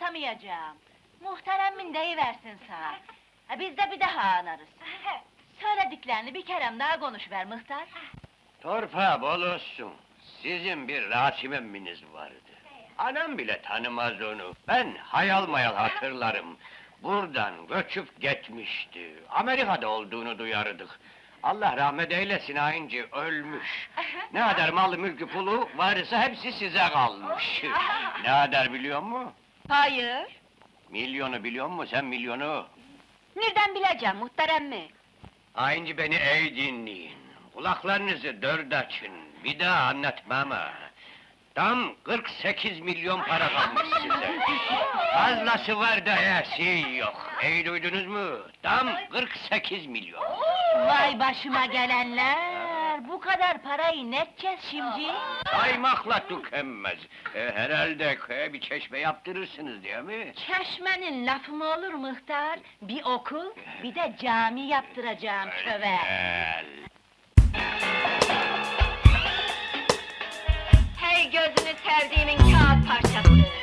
anlatamayacağım. Muhteremmin deyiversin sana. Ha, biz de bir daha anarız. Söylediklerini bir kerem daha konuşver muhtar. Torpa bol olsun. Sizin bir Rasim emminiz vardı. Anam bile tanımaz onu. Ben hayal mayal hatırlarım. Buradan göçüp gitmişti. Amerika'da olduğunu duyardık. Allah rahmet eylesin hainci ölmüş. Ne kadar malı mülkü pulu varsa hepsi size kalmış. ne kadar biliyor mu? Hayır. Milyonu biliyor mu sen milyonu? Nereden bileceğim muhterem mi? Hainci beni ey dinleyin. Kulaklarınızı dört açın. Bir daha anlatmam ha. Tam 48 milyon para kalmış size. Fazlası var da e'si yok. Ey duydunuz mu? Tam 48 milyon. Vay başıma gelenler! Bu kadar parayı ne edeceğiz şimdi? Saymakla tükenmez. E, herhalde köye bir çeşme yaptırırsınız değil mi? Çeşmenin lafı mı olur muhtar? Bir okul, bir de cami yaptıracağım köve. Güzel. Hey gözünü sevdiğimin kağıt parçası!